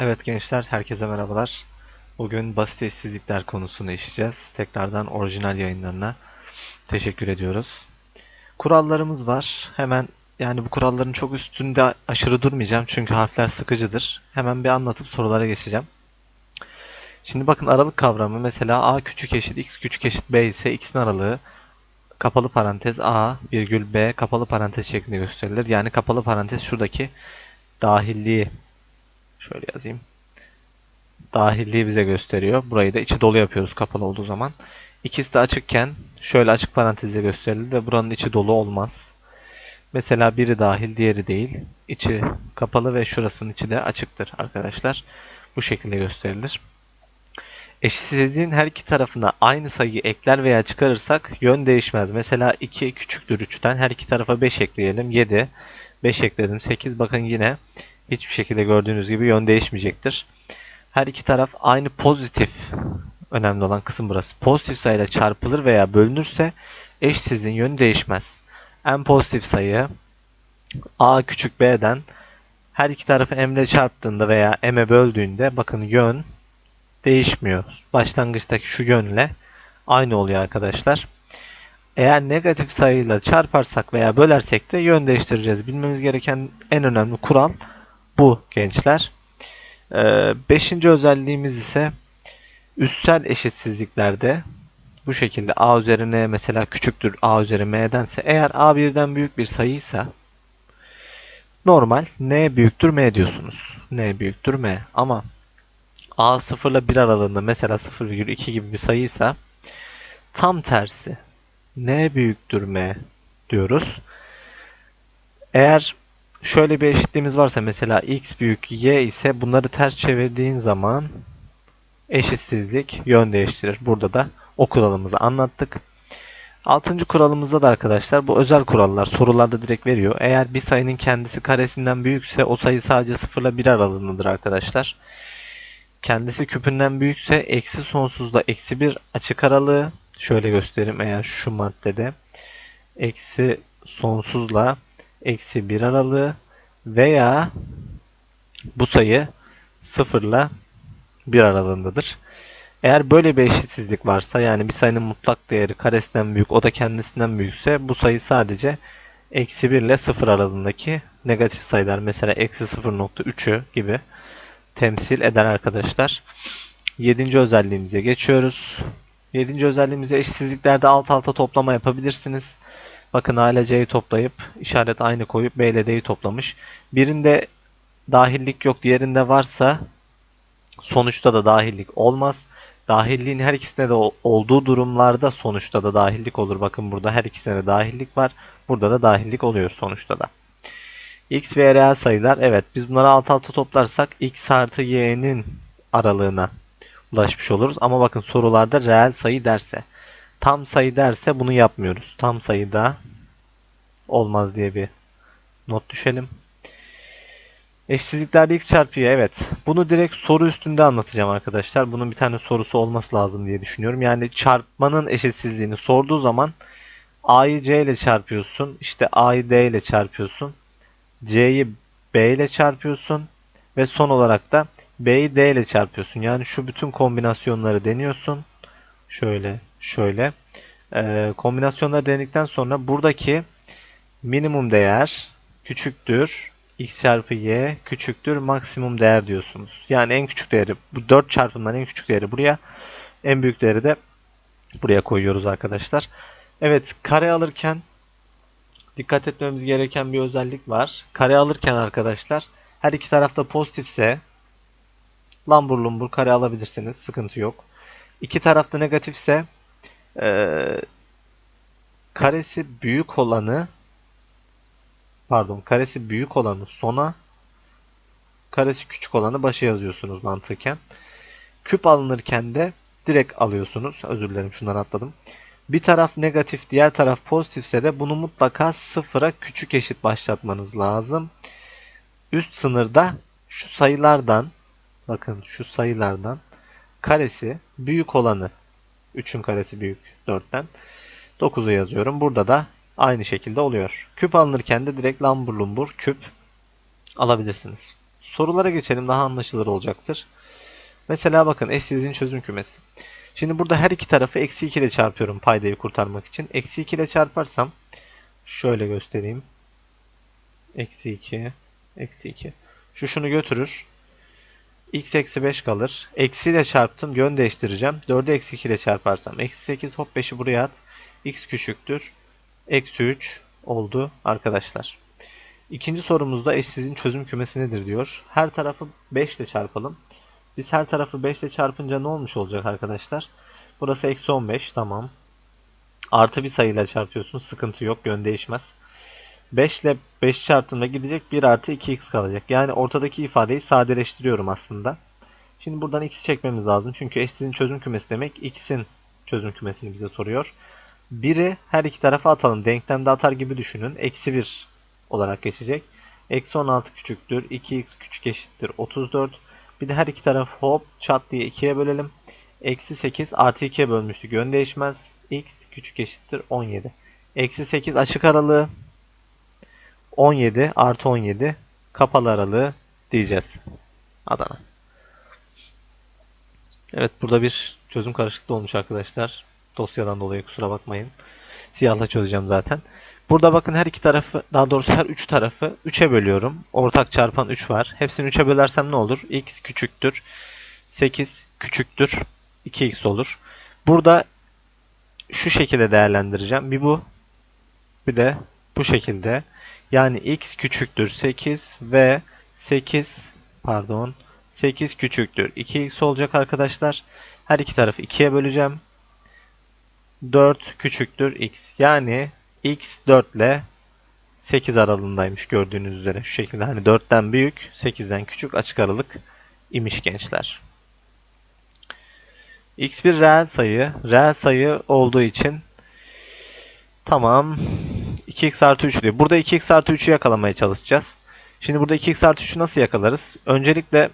Evet gençler, herkese merhabalar. Bugün basit eşsizlikler konusunu işleyeceğiz. Tekrardan orijinal yayınlarına teşekkür ediyoruz. Kurallarımız var. Hemen yani bu kuralların çok üstünde aşırı durmayacağım çünkü harfler sıkıcıdır. Hemen bir anlatıp sorulara geçeceğim. Şimdi bakın aralık kavramı mesela a küçük eşit x küçük eşit b ise x'in aralığı kapalı parantez a virgül b kapalı parantez şeklinde gösterilir. Yani kapalı parantez şuradaki dahilliği Şöyle yazayım. Dahilliği bize gösteriyor. Burayı da içi dolu yapıyoruz kapalı olduğu zaman. İkisi de açıkken şöyle açık parantezle gösterilir ve buranın içi dolu olmaz. Mesela biri dahil, diğeri değil. İçi kapalı ve şurasının içi de açıktır arkadaşlar. Bu şekilde gösterilir. Eşitsizliğin her iki tarafına aynı sayıyı ekler veya çıkarırsak yön değişmez. Mesela 2 küçüktür 3'ten her iki tarafa 5 ekleyelim. 7, 5 ekledim 8. Bakın yine hiçbir şekilde gördüğünüz gibi yön değişmeyecektir. Her iki taraf aynı pozitif önemli olan kısım burası. Pozitif sayıyla çarpılır veya bölünürse eşsizliğin yönü değişmez. En pozitif sayı a küçük b'den her iki tarafı m ile çarptığında veya m'e böldüğünde bakın yön değişmiyor. Başlangıçtaki şu yönle aynı oluyor arkadaşlar. Eğer negatif sayıyla çarparsak veya bölersek de yön değiştireceğiz. Bilmemiz gereken en önemli kural bu gençler. Ee, beşinci özelliğimiz ise üstsel eşitsizliklerde bu şekilde a üzerine mesela küçüktür a üzeri m'dense eğer a birden büyük bir sayıysa normal n büyüktür m diyorsunuz. n büyüktür m ama a 0 ile 1 aralığında mesela 0,2 gibi bir sayıysa tam tersi n büyüktür m diyoruz. Eğer şöyle bir eşitliğimiz varsa mesela x büyük y ise bunları ters çevirdiğin zaman eşitsizlik yön değiştirir. Burada da o kuralımızı anlattık. Altıncı kuralımızda da arkadaşlar bu özel kurallar sorularda direkt veriyor. Eğer bir sayının kendisi karesinden büyükse o sayı sadece 0 ile 1 aralığındadır arkadaşlar. Kendisi küpünden büyükse eksi sonsuzda eksi 1 açık aralığı. Şöyle göstereyim eğer şu maddede. Eksi sonsuzla eksi 1 aralığı veya bu sayı 0 ile 1 aralığındadır. Eğer böyle bir eşitsizlik varsa yani bir sayının mutlak değeri karesinden büyük o da kendisinden büyükse bu sayı sadece eksi 1 ile 0 aralığındaki negatif sayılar mesela eksi 0.3'ü gibi temsil eder arkadaşlar. 7. özelliğimize geçiyoruz. 7. özelliğimize eşitsizliklerde alt alta toplama yapabilirsiniz. Bakın A ile C'yi toplayıp işaret aynı koyup B ile D'yi toplamış. Birinde dahillik yok diğerinde varsa sonuçta da dahillik olmaz. Dahilliğin her ikisinde de olduğu durumlarda sonuçta da dahillik olur. Bakın burada her ikisinde de dahillik var. Burada da dahillik oluyor sonuçta da. X ve reel sayılar evet biz bunları alt alta toplarsak x artı y'nin aralığına ulaşmış oluruz. Ama bakın sorularda reel sayı derse tam sayı derse bunu yapmıyoruz. Tam sayıda olmaz diye bir not düşelim. Eşsizliklerde x çarpı y evet. Bunu direkt soru üstünde anlatacağım arkadaşlar. Bunun bir tane sorusu olması lazım diye düşünüyorum. Yani çarpmanın eşitsizliğini sorduğu zaman a'yı c ile çarpıyorsun. İşte a'yı d ile çarpıyorsun. c'yi b ile çarpıyorsun. Ve son olarak da b'yi d ile çarpıyorsun. Yani şu bütün kombinasyonları deniyorsun. Şöyle, şöyle. Ee, kombinasyonları denedikten sonra buradaki minimum değer küçüktür x çarpı y küçüktür maksimum değer diyorsunuz. Yani en küçük değeri bu 4 çarpımdan en küçük değeri buraya en büyük değeri de buraya koyuyoruz arkadaşlar. Evet kare alırken dikkat etmemiz gereken bir özellik var. Kare alırken arkadaşlar her iki tarafta pozitifse lambur lumbur kare alabilirsiniz. Sıkıntı yok. İki tarafta negatifse ee, karesi büyük olanı pardon karesi büyük olanı sona karesi küçük olanı başa yazıyorsunuz mantıken. Küp alınırken de direkt alıyorsunuz. Özür dilerim şunları atladım. Bir taraf negatif diğer taraf pozitifse de bunu mutlaka sıfıra küçük eşit başlatmanız lazım. Üst sınırda şu sayılardan bakın şu sayılardan karesi büyük olanı 3'ün karesi büyük 4'ten 9'u yazıyorum. Burada da aynı şekilde oluyor. Küp alınırken de direkt lambur lumbur küp alabilirsiniz. Sorulara geçelim daha anlaşılır olacaktır. Mesela bakın eşsizliğin çözüm kümesi. Şimdi burada her iki tarafı eksi 2 ile çarpıyorum paydayı kurtarmak için. Eksi 2 ile çarparsam şöyle göstereyim. Eksi 2, eksi 2. Şu şunu götürür. X eksi 5 kalır. Eksi ile çarptım. Yön değiştireceğim. 4'ü eksi 2 ile çarparsam. Eksi 8 hop 5'i buraya at. x küçüktür. Eksi 3 oldu arkadaşlar. İkinci sorumuzda eşsizliğin çözüm kümesi nedir diyor. Her tarafı 5 ile çarpalım. Biz her tarafı 5 ile çarpınca ne olmuş olacak arkadaşlar? Burası eksi 15 tamam. Artı bir sayıyla çarpıyorsun. Sıkıntı yok. Yön değişmez. 5 ile 5 çarptığımda gidecek 1 artı 2x kalacak. Yani ortadaki ifadeyi sadeleştiriyorum aslında. Şimdi buradan x'i çekmemiz lazım. Çünkü eşsizliğin çözüm kümesi demek x'in çözüm kümesini bize soruyor. 1'i her iki tarafa atalım. Denklemde atar gibi düşünün. Eksi 1 olarak geçecek. Eksi 16 küçüktür. 2x küçük eşittir 34. Bir de her iki taraf hop çat diye 2'ye bölelim. Eksi 8 artı 2'ye bölmüştük. Yön değişmez. x küçük eşittir 17. Eksi 8 açık aralığı. 17 artı 17 kapalı aralığı diyeceğiz. Adana. Evet burada bir çözüm karışıklığı olmuş arkadaşlar. Dosyadan dolayı kusura bakmayın. Siyahla çözeceğim zaten. Burada bakın her iki tarafı, daha doğrusu her üç tarafı 3'e bölüyorum. Ortak çarpan 3 var. Hepsini 3'e bölersem ne olur? x küçüktür. 8 küçüktür. 2x olur. Burada şu şekilde değerlendireceğim. Bir bu. Bir de bu şekilde. Yani x küçüktür 8 ve 8 pardon 8 küçüktür 2x olacak arkadaşlar. Her iki tarafı 2'ye böleceğim. 4 küçüktür x. Yani x 4 ile 8 aralığındaymış gördüğünüz üzere. Şu şekilde hani 4'ten büyük 8'den küçük açık aralık imiş gençler. x bir reel sayı. Reel sayı olduğu için tamam 2x artı 3 diyor. Burada 2x artı 3'ü yakalamaya çalışacağız. Şimdi burada 2x artı 3'ü nasıl yakalarız? Öncelikle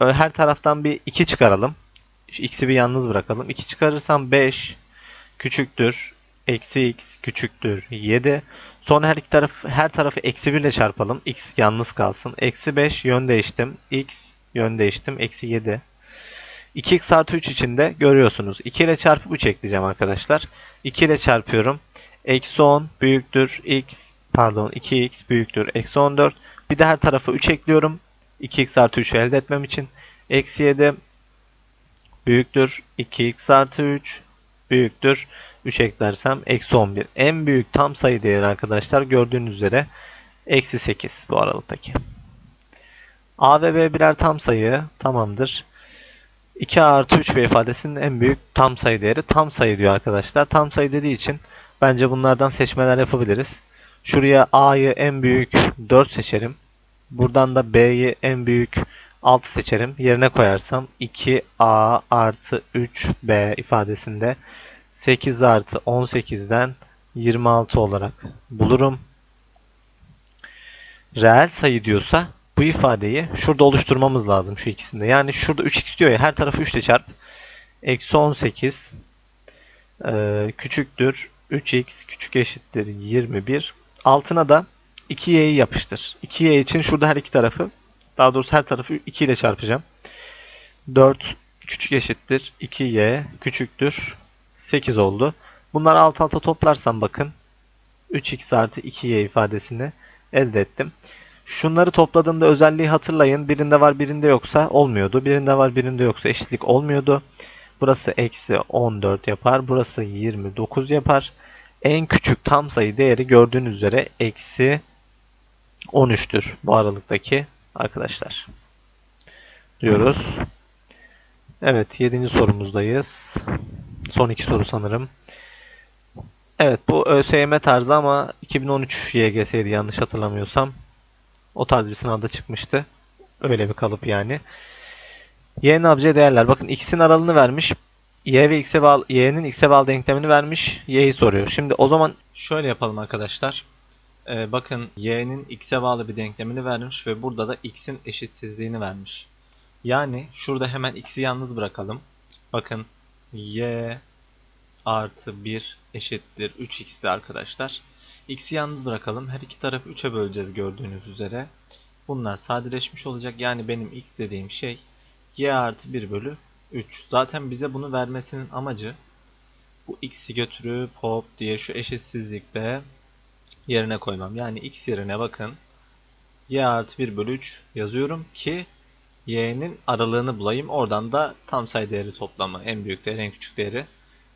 her taraftan bir 2 çıkaralım. Şu x'i bir yalnız bırakalım. 2 çıkarırsam 5 küçüktür. Eksi x küçüktür 7. Sonra her iki taraf her tarafı eksi 1 ile çarpalım. x yalnız kalsın. Eksi 5 yön değiştim. x yön değiştim. Eksi 7. 2x artı 3 için de görüyorsunuz. 2 ile çarpıp 3 ekleyeceğim arkadaşlar. 2 ile çarpıyorum. Eksi 10 büyüktür x pardon 2x büyüktür eksi 14. Bir de her tarafa 3 ekliyorum. 2x artı 3'ü elde etmem için. Eksi 7 büyüktür 2x artı 3 büyüktür 3 eklersem eksi 11. En büyük tam sayı değeri arkadaşlar gördüğünüz üzere eksi 8 bu aralıktaki. A ve B birer tam sayı tamamdır. 2 artı 3 B ifadesinin en büyük tam sayı değeri tam sayı diyor arkadaşlar. Tam sayı dediği için bence bunlardan seçmeler yapabiliriz. Şuraya A'yı en büyük 4 seçerim. Buradan da B'yi en büyük 6 seçerim. Yerine koyarsam 2A artı 3B ifadesinde 8 artı 18'den 26 olarak bulurum. Reel sayı diyorsa bu ifadeyi şurada oluşturmamız lazım şu ikisinde. Yani şurada 3x diyor ya her tarafı 3 ile çarp. Eksi 18 e, küçüktür 3x küçük eşittir 21. Altına da 2y'yi yapıştır. 2y için şurada her iki tarafı daha doğrusu her tarafı 2 ile çarpacağım. 4 küçük eşittir 2y küçüktür 8 oldu. Bunları alt alta toplarsam bakın 3x artı 2y ifadesini elde ettim. Şunları topladığımda özelliği hatırlayın. Birinde var birinde yoksa olmuyordu. Birinde var birinde yoksa eşitlik olmuyordu. Burası eksi 14 yapar. Burası 29 yapar. En küçük tam sayı değeri gördüğünüz üzere eksi 13'tür bu aralıktaki arkadaşlar. Diyoruz. Evet 7. sorumuzdayız. Son iki soru sanırım. Evet bu ÖSYM tarzı ama 2013 YGS'ydi yanlış hatırlamıyorsam. O tarz bir sınavda çıkmıştı. Öyle bir kalıp yani. Y'nin abici değerler. Bakın x'in aralığını vermiş. Y ve x'e bağlı, y'nin x'e bağlı denklemini vermiş. Y'yi soruyor. Şimdi o zaman şöyle yapalım arkadaşlar. Ee, bakın y'nin x'e bağlı bir denklemini vermiş ve burada da x'in eşitsizliğini vermiş. Yani şurada hemen x'i yalnız bırakalım. Bakın y artı 1 eşittir 3x'ti arkadaşlar. x'i yalnız bırakalım. Her iki tarafı 3'e böleceğiz gördüğünüz üzere. Bunlar sadeleşmiş olacak. Yani benim x dediğim şey y artı 1 bölü 3. Zaten bize bunu vermesinin amacı bu x'i götürüp hop diye şu eşitsizlikte yerine koymam. Yani x yerine bakın y artı 1 bölü 3 yazıyorum ki y'nin aralığını bulayım. Oradan da tam sayı değeri toplamı en büyük değeri en küçük değeri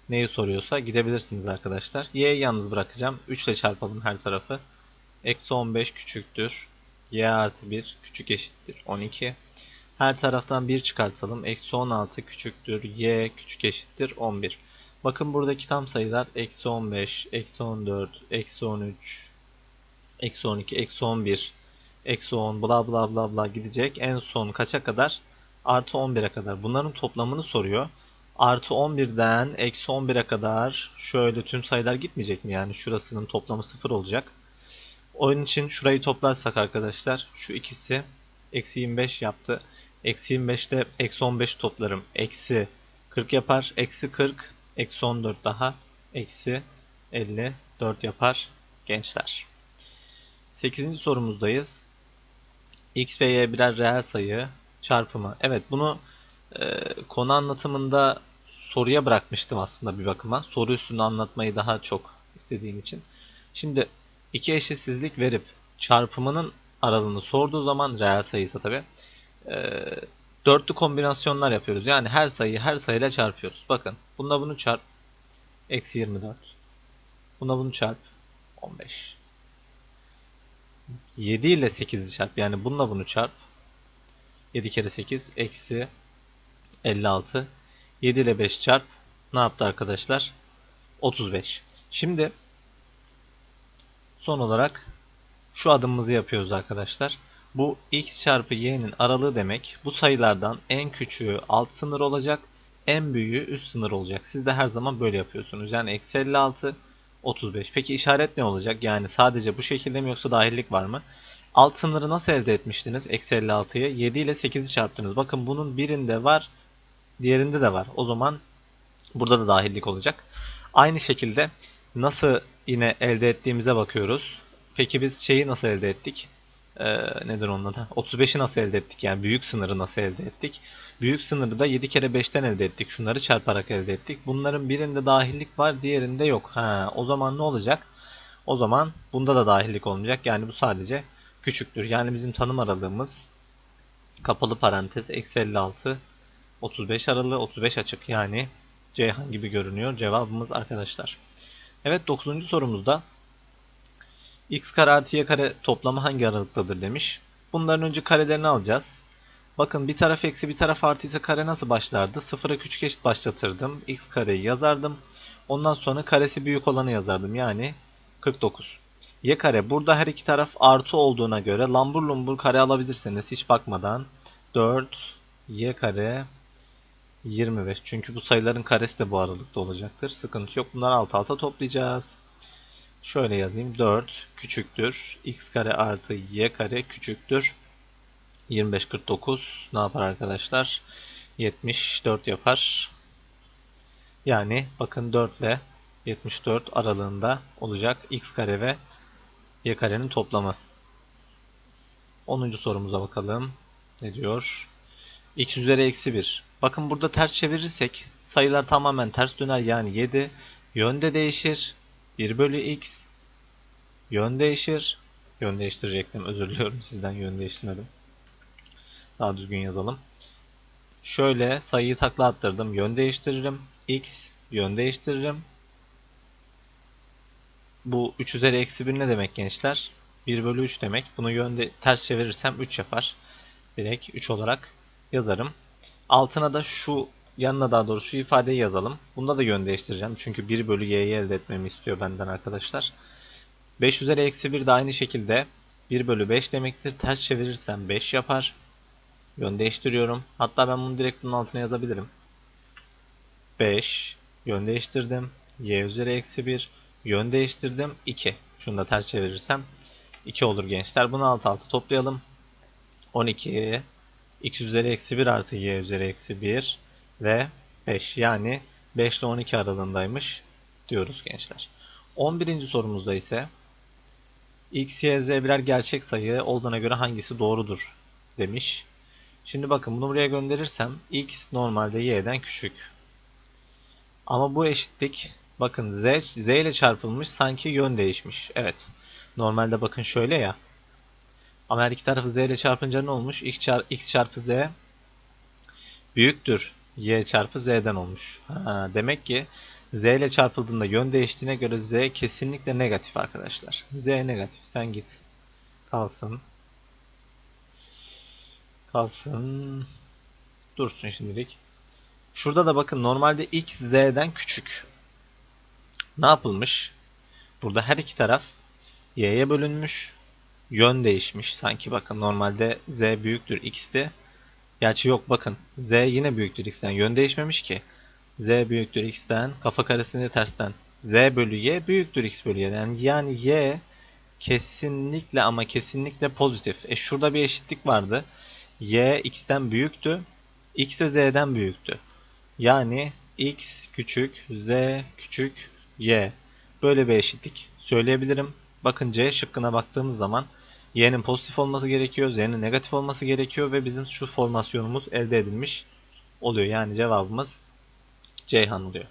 neyi soruyorsa gidebilirsiniz arkadaşlar. y'yi yalnız bırakacağım. 3 ile çarpalım her tarafı. Eksi 15 küçüktür. y artı 1 küçük eşittir 12. Her taraftan 1 çıkartalım. Eksi 16 küçüktür. y küçük eşittir 11. Bakın buradaki tam sayılar eksi 15, eksi 14, eksi 13, eksi 12, eksi 11, eksi 10 bla bla bla bla gidecek. En son kaça kadar? Artı 11'e kadar. Bunların toplamını soruyor. Artı 11'den eksi 11'e kadar şöyle tüm sayılar gitmeyecek mi? Yani şurasının toplamı 0 olacak. Onun için şurayı toplarsak arkadaşlar şu ikisi eksi 25 yaptı. Eksi 25 ile eksi 15 toplarım. Eksi 40 yapar. Eksi 40 eksi 14 daha eksi 54 yapar gençler. 8. sorumuzdayız. x ve y birer reel sayı çarpımı. Evet bunu e, konu anlatımında soruya bırakmıştım aslında bir bakıma. Soru üstünde anlatmayı daha çok istediğim için. Şimdi iki eşitsizlik verip çarpımının aralığını sorduğu zaman reel sayısı tabi e, dörtlü kombinasyonlar yapıyoruz. Yani her sayıyı her sayıyla çarpıyoruz. Bakın bunda bunu çarp eksi 24. Buna bunu çarp 15. 7 ile 8'i çarp. Yani bununla bunu çarp. 7 kere 8 eksi 56. 7 ile 5 çarp. Ne yaptı arkadaşlar? 35. Şimdi son olarak şu adımımızı yapıyoruz arkadaşlar. Bu x çarpı y'nin aralığı demek. Bu sayılardan en küçüğü alt sınır olacak. En büyüğü üst sınır olacak. Siz de her zaman böyle yapıyorsunuz. Yani eksi 56 35. Peki işaret ne olacak? Yani sadece bu şekilde mi yoksa dahillik var mı? Alt sınırı nasıl elde etmiştiniz? Eksi 56'yı 7 ile 8'i çarptınız. Bakın bunun birinde var. Diğerinde de var. O zaman burada da dahillik olacak. Aynı şekilde nasıl yine elde ettiğimize bakıyoruz. Peki biz şeyi nasıl elde ettik? Ee, nedir onun adı? 35'i nasıl elde ettik? Yani büyük sınırı nasıl elde ettik? Büyük sınırı da 7 kere 5'ten elde ettik. Şunları çarparak elde ettik. Bunların birinde dahillik var, diğerinde yok. Ha, o zaman ne olacak? O zaman bunda da dahillik olmayacak. Yani bu sadece küçüktür. Yani bizim tanım aralığımız kapalı parantez eksi 56 35 aralığı 35 açık. Yani Ceyhan gibi görünüyor. Cevabımız arkadaşlar. Evet 9. sorumuzda x kare artı y kare toplamı hangi aralıktadır demiş. Bunların önce karelerini alacağız. Bakın bir taraf eksi bir taraf artı ise kare nasıl başlardı? Sıfıra küçük eşit başlatırdım. x kareyi yazardım. Ondan sonra karesi büyük olanı yazardım. Yani 49. Y kare burada her iki taraf artı olduğuna göre lambur lumbur kare alabilirsiniz hiç bakmadan. 4 y kare 25. Çünkü bu sayıların karesi de bu aralıkta olacaktır. Sıkıntı yok. Bunları alt alta toplayacağız. Şöyle yazayım. 4 küçüktür. x kare artı y kare küçüktür. 25 49 ne yapar arkadaşlar? 74 yapar. Yani bakın 4 ile 74 aralığında olacak x kare ve y karenin toplamı. 10. sorumuza bakalım. Ne diyor? x üzeri eksi 1. Bakın burada ters çevirirsek sayılar tamamen ters döner yani 7 yönde değişir. 1 bölü x yön değişir. Yön değiştirecektim özür diliyorum sizden yön değiştirmedim. Daha düzgün yazalım. Şöyle sayıyı takla attırdım. Yön değiştiririm. X yön değiştiririm. Bu 3 üzeri eksi 1 ne demek gençler? 1 bölü 3 demek. Bunu yönde ters çevirirsem 3 yapar. Direkt 3 olarak yazarım. Altına da şu yanına daha doğrusu şu ifadeyi yazalım. Bunda da yön değiştireceğim. Çünkü 1 bölü y'yi elde etmemi istiyor benden arkadaşlar. 5 üzeri eksi 1 de aynı şekilde 1 bölü 5 demektir. Ters çevirirsem 5 yapar. Yön değiştiriyorum. Hatta ben bunu direkt bunun altına yazabilirim. 5 yön değiştirdim. Y üzeri eksi 1 yön değiştirdim. 2. Şunu da ters çevirirsem 2 olur gençler. Bunu alt alta toplayalım. 12 x üzeri eksi 1 artı y üzeri eksi 1 ve 5 yani 5 ile 12 aralığındaymış diyoruz gençler. 11. sorumuzda ise X, Y, Z birer gerçek sayı olduğuna göre hangisi doğrudur demiş. Şimdi bakın bunu buraya gönderirsem X normalde Y'den küçük. Ama bu eşitlik bakın Z, Z ile çarpılmış sanki yön değişmiş. Evet. Normalde bakın şöyle ya. Ama her iki tarafı Z ile çarpınca ne olmuş? X, çar X çarpı Z büyüktür. Y çarpı Z'den olmuş. Ha, demek ki Z ile çarpıldığında yön değiştiğine göre Z kesinlikle negatif arkadaşlar. Z negatif. Sen git. Kalsın. Kalsın. Dursun şimdilik. Şurada da bakın normalde x z'den küçük. Ne yapılmış? Burada her iki taraf y'ye bölünmüş. Yön değişmiş. Sanki bakın normalde z büyüktür x'ti. Gerçi yok bakın. z yine büyüktür x'ten. Yön değişmemiş ki. Z büyüktür x'ten. Kafa karesini tersten. z bölü y büyüktür x bölü y. Yani, yani y kesinlikle ama kesinlikle pozitif. E şurada bir eşitlik vardı. y x'ten büyüktü. x de z'den büyüktü. Yani x küçük, z küçük, y. Böyle bir eşitlik söyleyebilirim. Bakın C şıkkına baktığımız zaman y'nin pozitif olması gerekiyor, z'nin negatif olması gerekiyor ve bizim şu formasyonumuz elde edilmiş oluyor. Yani cevabımız J 班ので。